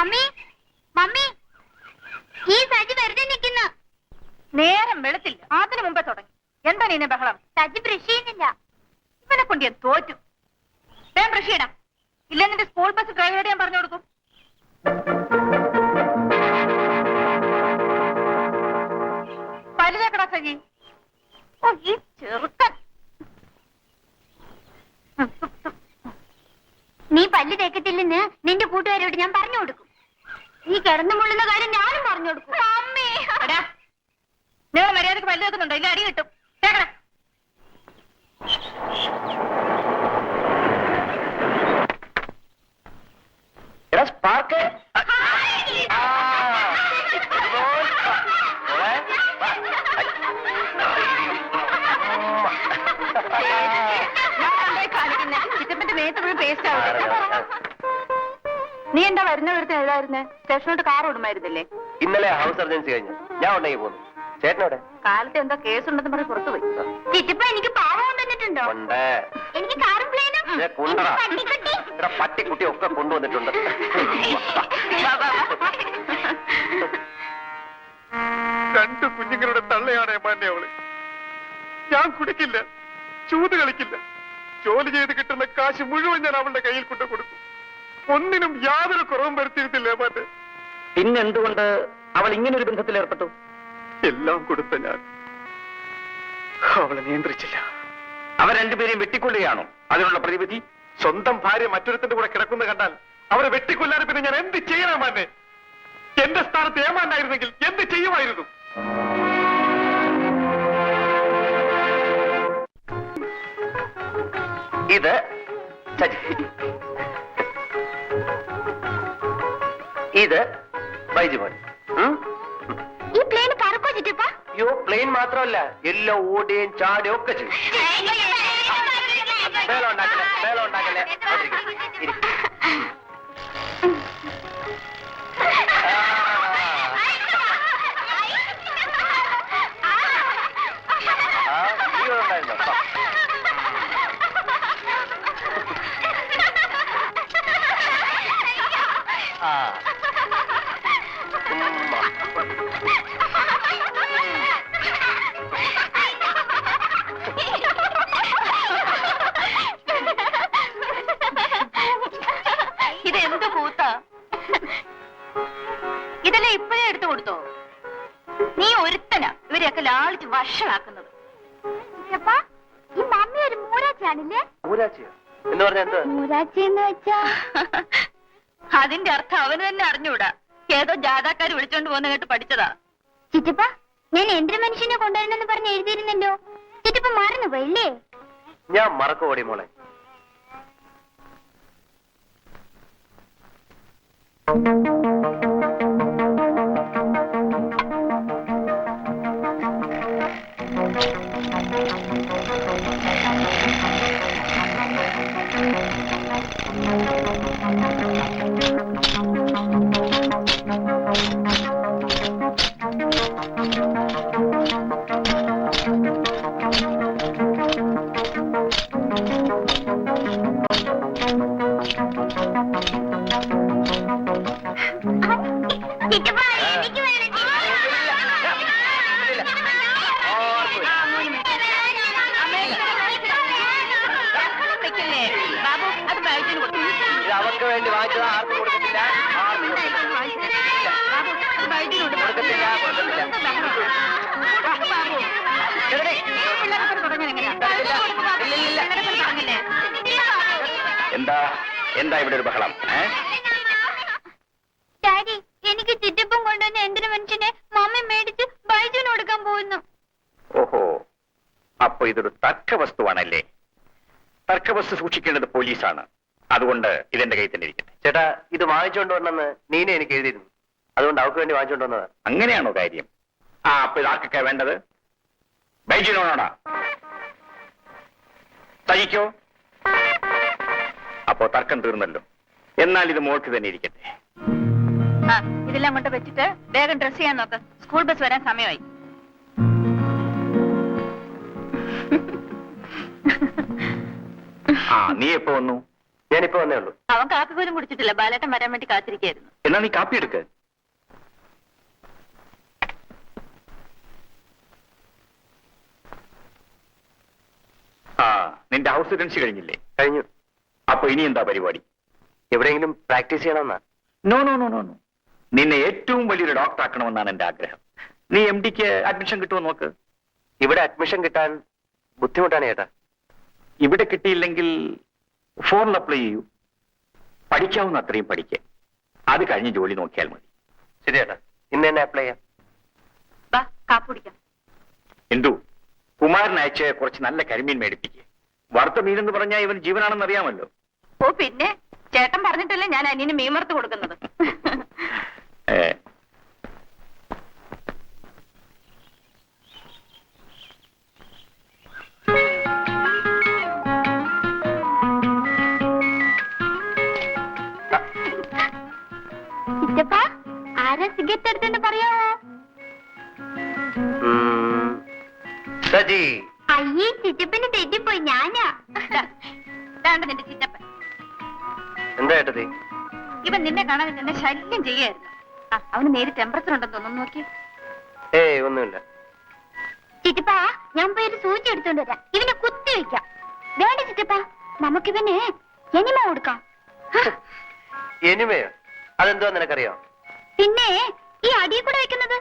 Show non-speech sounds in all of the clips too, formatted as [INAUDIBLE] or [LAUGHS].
Mummy mummy. ഈ സജി വെറുതെ നിൽക്കുന്നു നേരം വെളുത്തില്ല. അതിനു മുമ്പേ തുടങ്ങി. എന്താണ് ഇനി ബഹളം? സജി ബ്രഷ് ചെയ്യുന്നില്ല. ഇവനെ കൊണ്ട് ഞാൻ തോറ്റു. വേം ബ്രഷ് ചെയ്യണം. ഇല്ല നിന്റെ സ്കൂൾ ബസ് ഡ്രൈവറോട് ഞാൻ പറഞ്ഞു കൊടുക്കും? പല്ലിലേക്കടാ സജി. ഓ ഈ ചെറുക്കൻ. നീ പല്ല് തേക്കത്തില്ലെന്ന് നിന്റെ കൂട്ടുകാരോട് ഞാൻ പറഞ്ഞു കൊടുക്കും. നീ കിടന്നു മുള്ളുന്ന കാര്യം ഞാനും പറഞ്ഞു കൊടുക്കും അമ്മേ. എടാ നിങ്ങൾ മര്യാദയ്ക്ക് പല്ല് വെക്കുന്നുണ്ടോ ഇല്ല അടി കിട്ടും. സ്പാർക്ക്. ചിറ്റപ്പന്റെ മേത്ത് പോയി പേസ്റ്റ് ആവും. നീ എന്താ വരുന്ന വരുത്തി എഴുതായിരുന്നേ സ്റ്റേഷനോട്ട് കാർ ഓടുമായിരുന്നില്ലേ? ഇന്നലെ ഹൗസ് സർജൻസി കഴിഞ്ഞു. ഞാൻ ഉണ്ടെങ്കിൽ പോന്നു. ചേട്ടനോടെ കാലത്ത് എന്തോ കേസുണ്ടെന്ന് പറഞ്ഞ് പുറത്തു പോയി. ചിറ്റപ്പ എനിക്ക് പാവം കൊണ്ടുവന്നിട്ടുണ്ടോ? ഉണ്ട്. എനിക്ക് കാറും പ്ലെയിനും. പട്ടിക്കുട്ടി. ഒക്കെ കൊണ്ടുവന്നിട്ടുണ്ട്. രണ്ടു കുഞ്ഞുങ്ങളുടെ തള്ളയാണ് ഏമാന്റെ അവൾ. ഞാൻ കുടിക്കില്ല ചൂത് കളിക്കില്ല. ജോലി ചെയ്ത് കിട്ടുന്ന കാശ് മുഴുവൻ ഞാൻ അവളുടെ കയ്യിൽ കൊണ്ടു കൊടുക്കും ഒന്നിനും യാതൊരു കുറവും വരുത്തിയിട്ടില്ല പാട്ട് പിന്നെന്തുകൊണ്ട് അവൾ ഇങ്ങനെ ഒരു ബന്ധത്തിൽ ഏർപ്പെട്ടു? എല്ലാം കൊടുത്ത ഞാൻ. അവളെ നിയന്ത്രിച്ചില്ല. അവർ രണ്ടുപേരെയും വെട്ടിക്കൊള്ളുകയാണോ അതിനുള്ള പ്രതിവിധി? സ്വന്തം ഭാര്യ മറ്റൊരുത്തിന്റെ കൂടെ കിടക്കുന്നത് കണ്ടാൽ അവരെ വെട്ടിക്കൊല്ലാതെ പിന്നെ ഞാൻ എന്ത് ചെയ്യണമാന്നെ എന്റെ സ്ഥാനത്ത് ഏമാനായിരുന്നെങ്കിൽ എന്ത് ചെയ്യുമായിരുന്നു? ഇത് ഇത് ബൈജുമോൻ? ഈ പ്ലെയിൻ പറക്കോ ചിറ്റപ്പ അയ്യോ പ്ലെയിൻ മാത്രമല്ല എല്ലാം ഓടുകയും ചാടുകയും ഒക്കെ ചെയ്യും മേളം ഉണ്ടാക്കല്ലേ മേളം ഉണ്ടാക്കല്ലേ വഷളാക്കുന്നത് ഈ മമ്മി ഒരു മൂരാച്ചിയാണല്ലേ? എന്ന് പറഞ്ഞ എന്ത്? മൂരാച്ചി എന്ന് വെച്ചാ? അതിന്റെ അർത്ഥം അവന് തന്നെ അറിഞ്ഞൂടാ. ഏതോ ജാഥാക്കാർ വിളിച്ചോണ്ട് പോകുന്ന കേട്ട് പഠിച്ചതാ. ചിറ്റപ്പ ഞാൻ എന്തൊരു മനുഷ്യനെ കൊണ്ടുവരണമെന്ന് പറഞ്ഞ് എഴുതിയിരുന്നല്ലോ? ചിറ്റപ്പ മറന്നു പോയില്ലേ? ഞാൻ മറക്കോടി മോളെ. ചിറ്റപ്പ അവർക്ക് വേണ്ടി വാങ്ങിച്ചത് ആർക്കും കൊടുക്കത്തില്ല കൊടുക്കത്തില്ല. കൊടുക്കത്തില്ല? എന്താ എന്താ ഇവിടെ ഒരു ബഹളം? ഡാഡി എനിക്ക് ചിറ്റപ്പം കൊണ്ടുവന്ന എന്തിനു മനുഷ്യനെ മമ്മി മേടിച്ച് ബൈജുവിന് കൊടുക്കാൻ പോകുന്നു ഓഹോ അപ്പൊ ഇതൊരു തർക്കവസ്തുവാണല്ലേ തർക്കവസ്തു സൂക്ഷിക്കേണ്ടത് പോലീസാണ് അതുകൊണ്ട് ഇതെന്റെ കയ്യിൽ തന്നെ ഇരിക്കട്ടെ. ചേട്ടാ ഇത് വാങ്ങിച്ചുകൊണ്ട് വന്നെന്ന് നീനെ എനിക്ക് എഴുതിയിരുന്നു. അതുകൊണ്ട് അവർക്ക് വേണ്ടി വാങ്ങിച്ചുകൊണ്ട് വന്നത്. അങ്ങനെയാണോ കാര്യം? ആ അപ്പൊ ഇതാർക്കൊക്കെ വേണ്ടത്? ബൈജിനോടാ തയ്ക്കോ? അപ്പോ തർക്കം തീർന്നല്ലോ. എന്നാൽ ഇത് മോൾക്ക് തന്നെ ഇരിക്കട്ടെ. ആ ഇതെല്ലാം അങ്ങോട്ട് വെച്ചിട്ട് വേഗം ഡ്രസ് ചെയ്യാൻ നോക്ക്. സ്കൂൾ ബസ് വരാൻ സമയമായി. ആ നീ എപ്പോ വന്നു? ഞാനിപ്പോ വന്നേ ഉള്ളൂ. അവൻ കാപ്പി പോലും കുടിച്ചിട്ടില്ല. ബാലേട്ടൻ വരാൻ വേണ്ടി കാത്തിരിക്കായിരുന്നു. എന്നാ നീ കാപ്പി എടുക്ക്. ആ നിന്റെ ഹൗസ് ഏജൻസി കഴിഞ്ഞില്ലേ? കഴിഞ്ഞു. അപ്പൊ ഇനി എന്താ പരിപാടി? എവിടെയെങ്കിലും practice ചെയ്യണമെന്നാ? No no no no no നിന്നെ ഏറ്റവും വലിയൊരു ഡോക്ടർ ആക്കണമെന്നാണ് എന്റെ ആഗ്രഹം. നീ എം ഡിക്ക് അഡ്മിഷൻ കിട്ടുമോ നോക്ക്? ഇവിടെ അഡ്മിഷൻ കിട്ടാൻ ബുദ്ധിമുട്ടാണ് ചേട്ടാ. ഇവിടെ കിട്ടിയില്ലെങ്കിൽ ഫോറിൽ അപ്ലൈ ചെയ്യൂ. പഠിക്കാവുന്ന അത്രയും പഠിക്കുക അത് കഴിഞ്ഞ് ജോലി നോക്കിയാൽ മതി. ശരി ചേട്ടാ ഇന്ന് തന്നെ അപ്ലൈ ചെയ്യാം. വാ കാപ്പി കുടിക്കാം. എന്തു? കുമാരൻ അയച്ച് കുറച്ച് നല്ല കരിമീൻ മേടിപ്പിക്കുക വറുത്ത മീൻ എന്ന് പറഞ്ഞാൽ ഇവൻ ജീവനാണെന്ന് അറിയാമല്ലോ. ഓ പിന്നെ ചേട്ടൻ പറഞ്ഞിട്ടല്ലേ ഞാൻ അനിയന് മീൻ വറുത്ത് കൊടുക്കുന്നത്. ഏ, സജി. അയ്യേ ചിറ്റപ്പന് തെറ്റിപ്പോയി ഞാനാ. നിന്റെ ചിറ്റപ്പൻ. എന്താ ഏട്ടത്തി? ഇവൻ നിന്നെ കാണാൻ നിന്നെ ശല്യം ചെയ്യായിരുന്നു ആ, അവന് നേരി ടെമ്പറേച്ചർ ഉണ്ടെന്ന് തോന്നുന്നു നോക്കി ഏയ് ഒന്നുമില്ല. ചിറ്റപ്പാ ഞാൻ പോയി ഒരു സൂചി എടുത്തോണ്ട് വരാം. ഇവനെ കുത്തി വെക്കാം. വേണ്ട ചിറ്റപ്പാ നമുക്കിവന് എനിമ കൊടുക്കാം. ഹ, എനിമയോ? അതെന്തോ നിനക്കറിയോ? പിന്നെ ഈ അടിയെ കൂടെ വെക്കുന്നത്?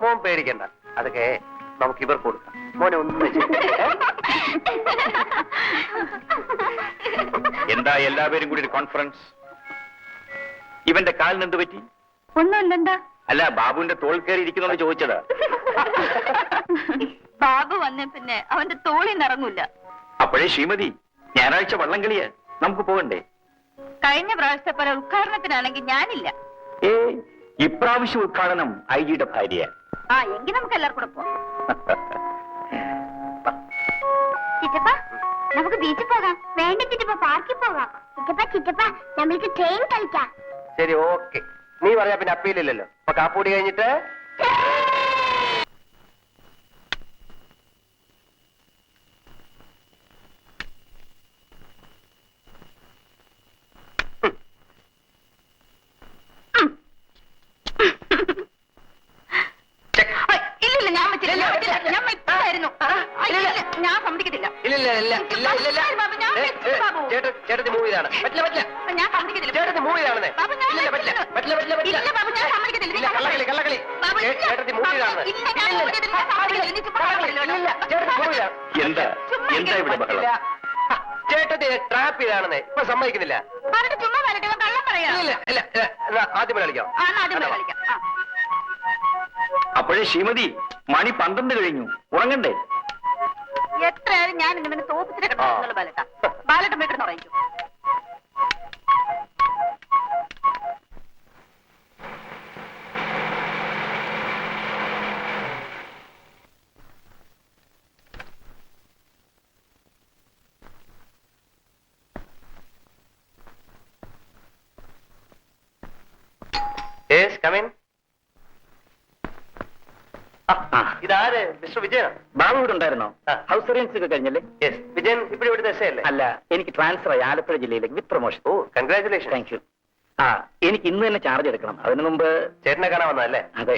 മോൻ പേടിക്കണ്ട. അതൊക്കെ നമുക്ക് ഇവർക്ക് കൊടുക്കാം. മോനെ ഒന്നും [LAUGHS] എന്താ എല്ലാവരും കൂടി ഒരു കോൺഫറൻസ് ഇവന്റെ കാലിന് എന്ത് പറ്റി? ഒന്നുമില്ലെന്താ? അല്ല ബാബുവിന്റെ തോൾ കയറി ഇരിക്കുന്നു ചോദിച്ചതാ. ബാബു വന്ന പിന്നെ അവന്റെ തോളിൽ നിറങ്ങൂല അപ്പോഴേ ശ്രീമതി ഞായറാഴ്ച വള്ളം കളിയാ നമുക്ക് പോകണ്ടേ? കഴിഞ്ഞ പ്രാവശ്യത്തെ പോലെ ഉദ്ഘാടനത്തിനാണെങ്കിൽ ഞാനില്ല. ഏ ഇപ്രാവശ്യം ഉദ്ഘാടനം ഐ ജിയുടെ ഭാര്യ ആ എങ്കിൽ നമുക്ക് എല്ലാവർക്കും കൂടെ പോവാം. ചിറ്റപ്പ നമുക്ക് ബീച്ചിൽ പോകാം. വേണ്ട ചിറ്റപ്പ പാർക്കിൽ പോകാം. ചിറ്റപ്പ ചിറ്റപ്പ നമ്മൾക്ക് ട്രെയിൻ കളിക്കാം. ശരി ഓക്കെ നീ പറയാ പിന്നെ അപ്പീലില്ലല്ലോ അപ്പൊ കാപ്പൂടി കഴിഞ്ഞിട്ട് എന്താ ചുമ്മാ ഇവിടെ ബഹളം? ചേട്ടത്തി ട്രാപ്പ് ചെയ്താണെന്നേ ഇപ്പൊ സമ്മതിക്കുന്നില്ല. പറഞ്ഞിട്ട് ചുമ്മാ വരട്ടെ ഇവൻ കള്ളം പറയാ. ഇല്ല ഇല്ല ഇല്ല. എന്നാ ആദ്യം കളിക്കാം. ആ എന്നാ ആദ്യം പോയി കളിക്കാം. ആ. അപ്പോഴേ ശ്രീമതി മണി പന്ത്രണ്ട് കഴിഞ്ഞു. ഉറങ്ങണ്ടേ? എത്രയായാലും ഞാൻ ഇങ്ങനെ തോപ്പിച്ചിട്ട് ആ. കിടന്നുള്ള ബാലട്ട. ബാലട്ടൻ പോയി കിടന്ന് യെസ് കമിൻ ഇതാര്? മിസ്റ്റർ വിജയൻ? ബാബു ഇവിടെ ഉണ്ടായിരുന്നോ ഹൗസ് സർവീസ് ഒക്കെ കഴിഞ്ഞല്ലേ? യെസ് വിജയൻ ഇപ്പോഴും ഇവിടെ ദശയല്ലേ? അല്ലേ അല്ല എനിക്ക് ട്രാൻസ്ഫർ ആയി ആലപ്പുഴ ജില്ലയിലേക്ക് with promotion oh congratulation thank you ആ എനിക്ക് ഇന്ന് തന്നെ ചാർജ് എടുക്കണം. അതിനു മുമ്പ് ചേട്ടനെ കാണാൻ വന്നതല്ലേ? അതെ.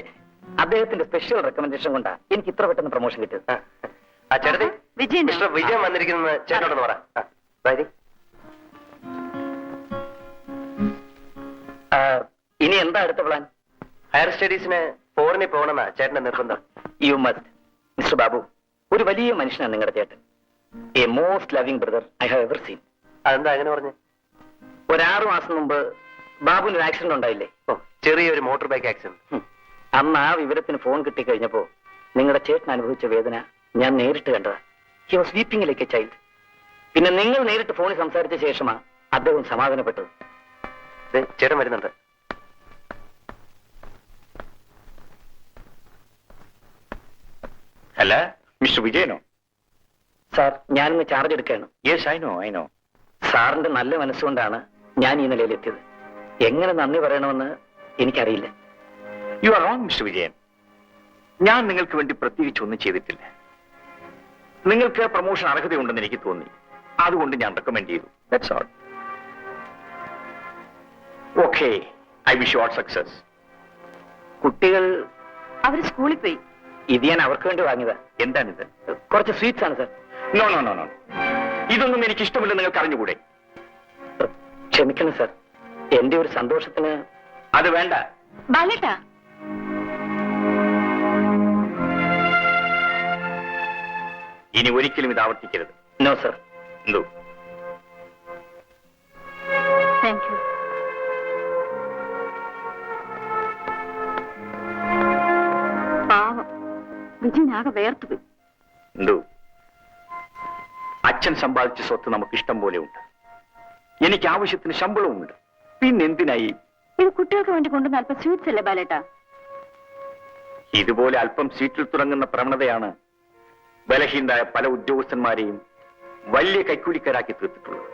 അദ്ദേഹത്തിന്റെ സ്പെഷ്യൽ റെക്കമെൻഡേഷൻ കൊണ്ടാ എനിക്ക് ഇത്ര പെട്ടെന്ന് പ്രൊമോഷൻ കിട്ടിയത്. ആ. ചേട്ടൻ വിജയൻ. മിസ്റ്റർ വിജയൻ വന്നിരിക്കുന്നത് ചേട്ടനോടൊന്ന് പറ. ആ, വരി. ഇനി എന്താ അടുത്ത പ്ലാൻ ഹയർ സ്റ്റഡീസിന് ഫോറിനിൽ പോകണമെന്നാ ചേട്ടന്റെ നിർബന്ധം. You must mister Babu. ഒരു വലിയ മനുഷ്യനാണ് നിങ്ങളുടെ ചേട്ടൻ. A most loving brother I have ever seen അതെന്താ അങ്ങനെ പറഞ്ഞു? ഒരാറ് മാസം മുമ്പ് ബാബുവിന് ഒരു ആക്സിഡന്റ് ഉണ്ടായില്ലേ? ചെറിയൊരു മോട്ടോർ ബൈക്ക് ആക്സിഡന്റ്. അന്ന് ആ വിവരത്തിന് ഫോൺ കിട്ടിക്കഴിഞ്ഞപ്പോ നിങ്ങളുടെ ചേട്ടൻ അനുഭവിച്ച വേദന ഞാൻ നേരിട്ട് കണ്ടതാ. He was weeping like a child പിന്നെ നിങ്ങൾ നേരിട്ട് ഫോണിൽ സംസാരിച്ച ശേഷമാണ് അദ്ദേഹം സമാധാനപ്പെട്ടത്. ചേട്ടൻ വരുന്നുണ്ട്. അല്ല മിസ്റ്റർ വിജയനോ? സാർ ഞാനിന്ന് ചാർജ് എടുക്കുകയാണ്. Yes I know I know സാറിന്റെ നല്ല മനസ്സുകൊണ്ടാണ് ഞാൻ ഈ നിലയിലെത്തിയത്. എങ്ങനെ നന്ദി പറയണമെന്ന് എനിക്കറിയില്ല. You are wrong mister Vijayan. ഞാൻ നിങ്ങൾക്ക് വേണ്ടി പ്രത്യേകിച്ച് ഒന്നും ചെയ്തിട്ടില്ല. നിങ്ങൾക്ക് പ്രൊമോഷൻ അർഹതയുണ്ടെന്ന് എനിക്ക് തോന്നി. അതുകൊണ്ട് ഞാൻ റെക്കമെൻഡ് ചെയ്തു. That's all okay I wish you all success കുട്ടികൾ അവർ സ്കൂളിൽ പോയി. ഇത് ഞാൻ അവർക്ക് വേണ്ടി വാങ്ങിയതാ. എന്താണിത്? കുറച്ച് സ്വീറ്റ്സ് ആണ് sir no no no no ഇതൊന്നും എനിക്ക് ഇഷ്ടമില്ല നിങ്ങൾക്ക് അറിഞ്ഞുകൂടെ? ക്ഷമിക്കണം സർ എന്റെ ഒരു സന്തോഷത്തിന് അത് വേണ്ട. ബാലേട്ടാ ഇനി ഒരിക്കലും ഇത് ആവർത്തിക്കരുത്. നോ സർ എന്തോ? താങ്ക് യു വിജയനാകെ വേർത്തുപോയി എന്തോ? അച്ഛൻ സമ്പാദിച്ച സ്വത്ത് നമുക്ക് ഇഷ്ടം പോലെ ഉണ്ട്. എനിക്ക് ആവശ്യത്തിന് ശമ്പളവുമുണ്ട് പിന്നെന്തിനായി ഇത് കുട്ടികൾക്ക് വേണ്ടി കൊണ്ടുവന്ന അല്പം സ്വീറ്റ്സ് അല്ലേ ബാലേട്ടാ? ഇതുപോലെ അല്പം സീറ്റിൽ തുടങ്ങുന്ന പ്രവണതയാണ് ബലഹീനരായ പല ഉദ്യോഗസ്ഥന്മാരെയും വലിയ കൈക്കൂലിക്കാരാക്കി തീർത്തിട്ടുള്ളത്.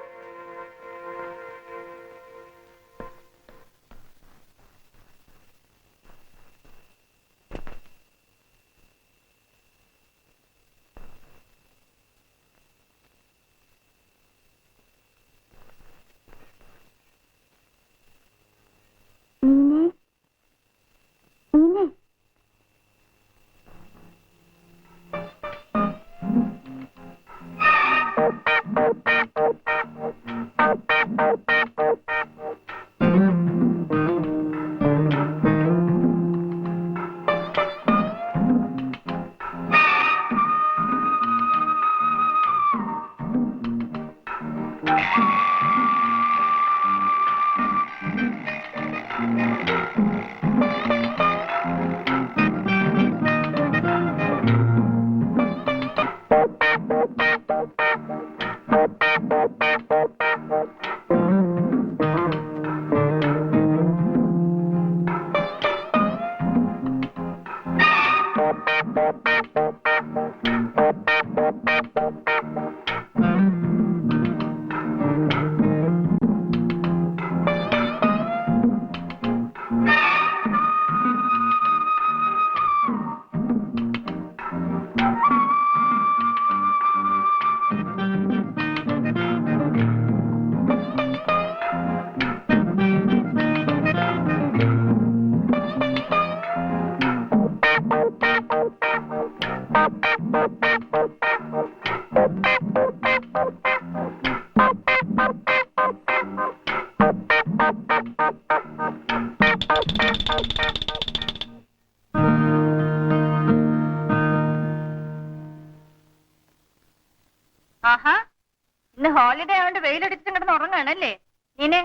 ഉറങ്ങാണല്ലേ? നീനെ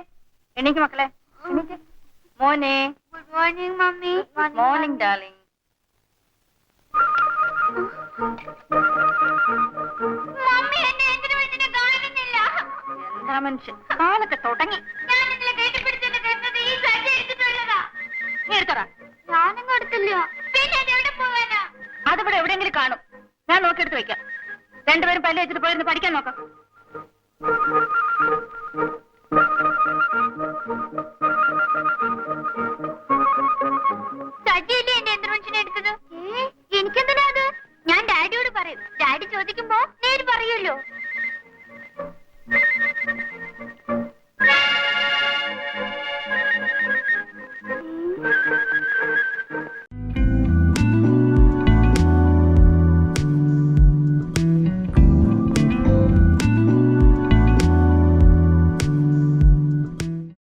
എണീക്ക് മക്കളെ. മോനെ. Good morning mummy. Morning darling എന്താ മനുഷ്യൻ? കാലൊക്കെ തുടങ്ങി. ഞാൻ ഇന്നലെ കെട്ടിപ്പിടിച്ചെന്ന് കണ്ടത് ഈ സജ്ജ എടുത്തിട്ട് വന്നതാ. നീ എടുത്തോടാ. ഞാനും കൊടുത്തില്ല പിന്നെ എവിടെ പോവാനാ? അതിവിടെ എവിടെയെങ്കിലും കാണും. ഞാൻ നോക്കിയെടുത്ത് വെക്കാം. രണ്ടുപേരും പല്ല് വെച്ചിട്ട് പോയിരുന്നു പഠിക്കാൻ നോക്കാം.